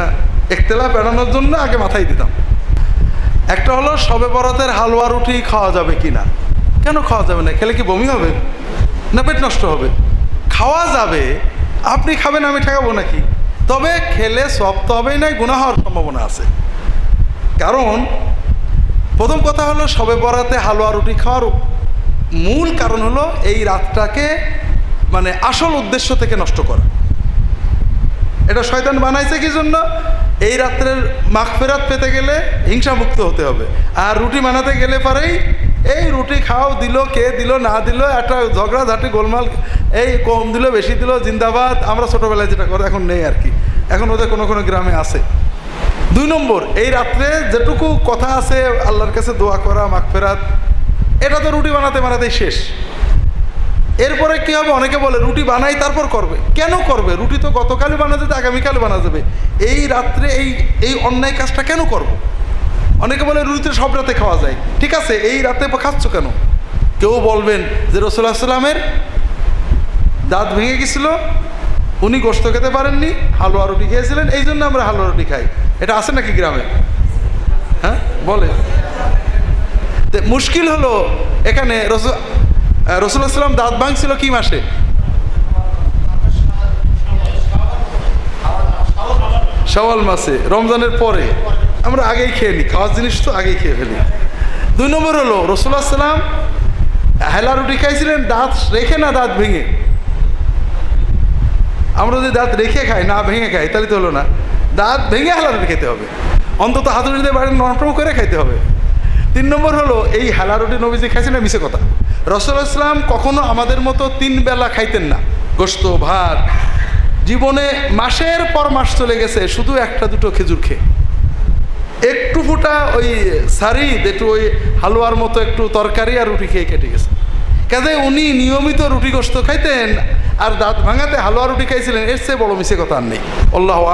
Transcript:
না একতেলাপ এড়ানোর জন্য আগে মাথায় দিতাম। একটা হলো, সবে বরাতের হালুয়া রুটি খাওয়া যাবে কি না কেন খাওয়া যাবে না? খেলে কি বমি হবে? না পেট নষ্ট হবে? খাওয়া যাবে। আপনি খাবেন, আমি ঠেকাবো নাকি? তবে খেলে সব তো হবেই নাই গুণা হওয়ার সম্ভাবনা আছে। কারণ, প্রথম কথা হলো, সবে বরাতে হালুয়া রুটি খাওয়ার মূল কারণ হলো, এই রাতটাকে মানে আসল উদ্দেশ্য থেকে নষ্ট করা। এটা শয়তান বানাইছে কি জন্য এই রাত্রের মাগফেরাত পেতে গেলে হিংসামুক্ত হতে হবে। আর রুটি বানাতে গেলে পরেই এই রুটি খাও, দিল, কে দিল, না দিল, একটা ঝগড়াঝাটি, গোলমাল, এই কম দিল, বেশি দিল, জিন্দাবাদ। আমরা ছোটোবেলায় যেটা করে, এখন নেই আর কি। এখন ওদের কোনো কোনো গ্রামে আছে। দুই নম্বর, এই রাত্রে যেটুকু কথা আছে, আল্লাহর কাছে দোয়া করা, মাগফেরাত, এটা তো রুটি বানাতে বানাতেই শেষ। এরপরে কি হবে? অনেকে বলে, রুটি বানাই, তারপর করবে। কেন করবে? রুটি তো গতকালই বানা যেতে আগামীকাল বানা যাবে। এই রাত্রে এই এই অন্যায় কাজটা কেন করব। অনেকে বলে, রুটিতে সব রাতে খাওয়া যায়। ঠিক আছে, এই রাতে খাচ্ছ কেন? কেউ বলবেন যে, রসুল্লাহ সাল্লামের দাঁত ভেঙে গেছিল, উনি গোস্ত খেতে পারেননি, হালুয়া রুটি খেয়েছিলেন, এই জন্য আমরা হালুয়া রুটি খাই। এটা আছে নাকি গ্রামে? হ্যাঁ বলে। মুশকিল হলো, এখানে রসুল সাল্লাম দাঁত ভাঙছিল কি মাসে? সওয়াল মাসে, রমজানের পরে। আমরা আগেই খেয়ে নিই, খাওয়ার জিনিস তো আগেই খেয়ে ফেলি। দুই নম্বর হলো সাল্লাম হেলা রুটি খাইছিলেন, দাঁত রেখে না দাঁত ভেঙে? আমরা যদি দাঁত রেখে খাই, না ভেঙে খাই, তাহলে তো হলো না। দাঁত ভেঙে হেলা রুটি খেতে হবে। অন্তত হাতুড়ি দিয়ে বাড়ি নরম করে খাইতে হবে। তিন নম্বর হলো, এই হেলা রুটি নবীজি খাইছেন মিশে কথা। রসুল ইসলাম কখনো আমাদের মতো তিন বেলা খাইতেন না। গোস্ত ভাত। জীবনে মাসের পর মাস চলে গেছে, শুধু একটা দুটো খেজুর খেয়ে। একটু ফুটা ওই সারিদ একটু ওই হালুয়ার মতো একটু তরকারি আর রুটি খেয়ে কেটে গেছে। কাজে উনি নিয়মিত রুটি গোস্ত খাইতেন আর দাঁত ভাঙাতে হালুয়া রুটি খাইছিলেন, এর চেয়ে বড় মিশে কথা আর নেই। আল্লাহ